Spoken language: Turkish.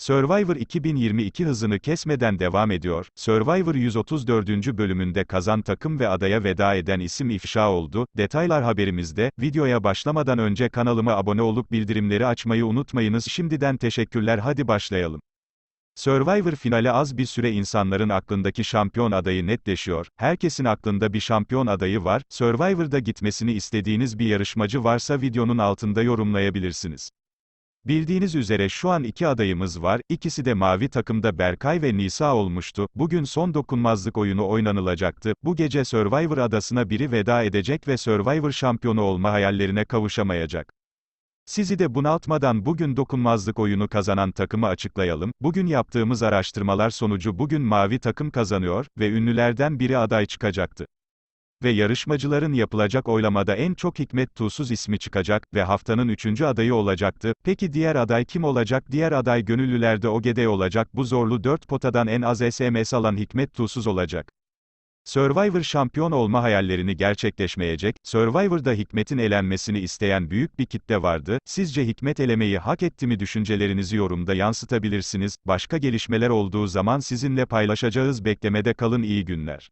Survivor 2022 hızını kesmeden devam ediyor. Survivor 134. bölümünde kazan takım ve adaya veda eden isim ifşa oldu. Detaylar haberimizde. Videoya başlamadan önce kanalıma abone olup bildirimleri açmayı unutmayınız. Şimdiden teşekkürler. Hadi başlayalım. Survivor finale az bir süre insanların aklındaki şampiyon adayı netleşiyor. Herkesin aklında bir şampiyon adayı var. Survivor'da gitmesini istediğiniz bir yarışmacı varsa videonun altında yorumlayabilirsiniz. Bildiğiniz üzere şu an iki adayımız var, ikisi de mavi takımda Berkay ve Nisa olmuştu, bugün son dokunmazlık oyunu oynanılacaktı, bu gece Survivor adasına biri veda edecek ve Survivor şampiyonu olma hayallerine kavuşamayacak. Sizi de bunaltmadan bugün dokunmazlık oyunu kazanan takımı açıklayalım, bugün yaptığımız araştırmalar sonucu bugün mavi takım kazanıyor ve ünlülerden biri aday çıkacaktı. Ve yarışmacıların yapılacak oylamada en çok Hikmet Tuğsuz ismi çıkacak ve haftanın üçüncü adayı olacaktı. Peki diğer aday kim olacak? Diğer aday gönüllülerde Ogede olacak. Bu zorlu dört potadan en az SMS alan Hikmet Tuğsuz olacak. Survivor şampiyon olma hayallerini gerçekleşmeyecek, Survivor'da Hikmet'in elenmesini isteyen büyük bir kitle vardı, sizce Hikmet elemeyi hak etti mi düşüncelerinizi yorumda yansıtabilirsiniz, başka gelişmeler olduğu zaman sizinle paylaşacağız beklemede kalın iyi günler.